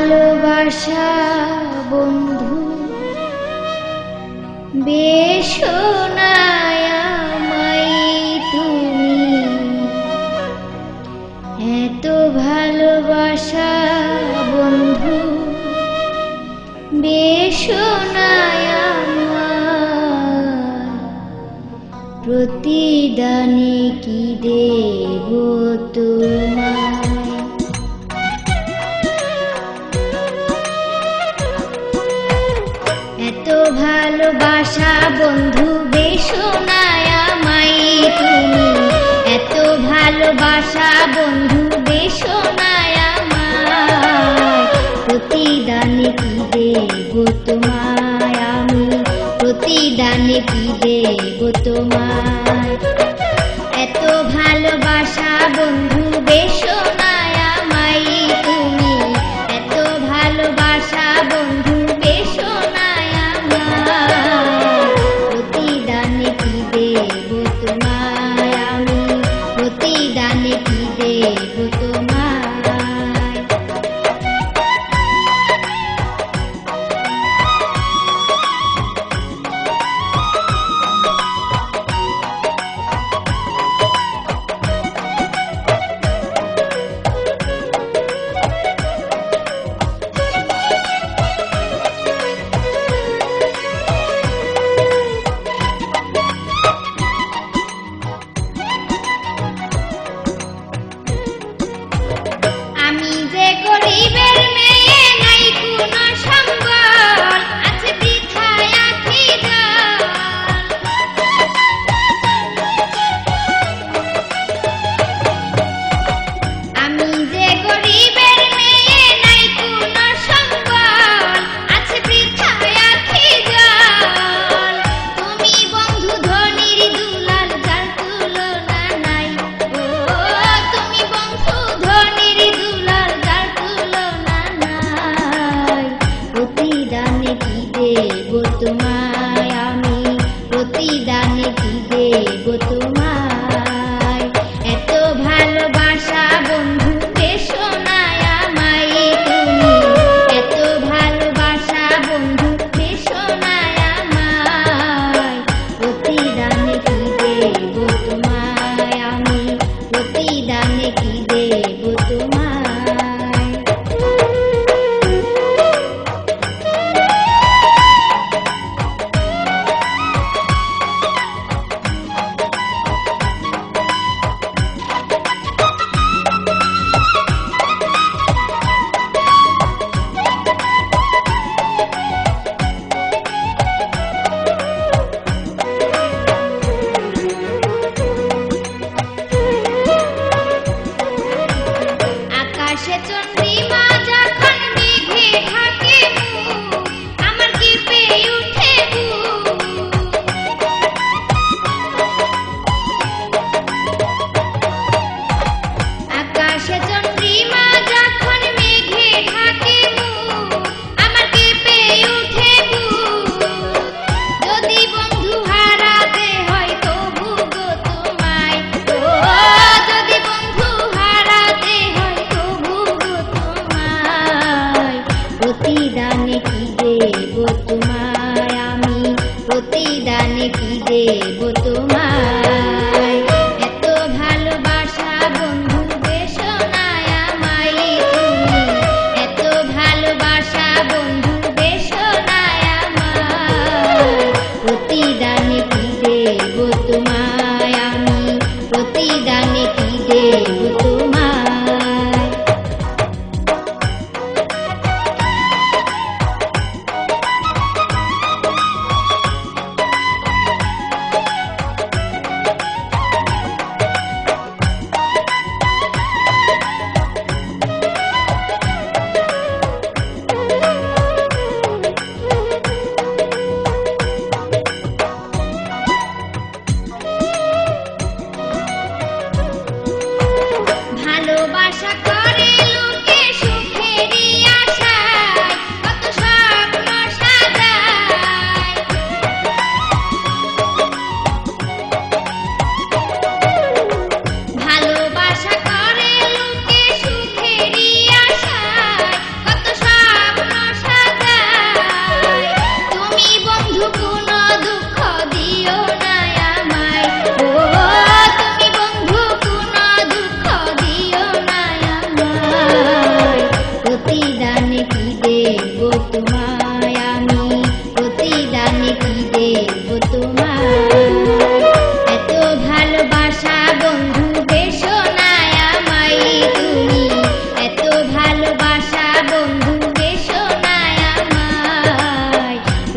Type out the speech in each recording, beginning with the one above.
ভালোবাসা বন্ধু। বেশনায় তুমি। এত ভালোবাসা বন্ধু। বেশনায় প্রতিদানে কি দেব তোমার বন্ধু বেশো না বোধ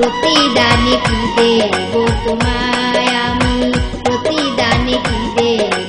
প্রতিদানে কি দেব তোমায় আমি? প্রতিদানে কি দেব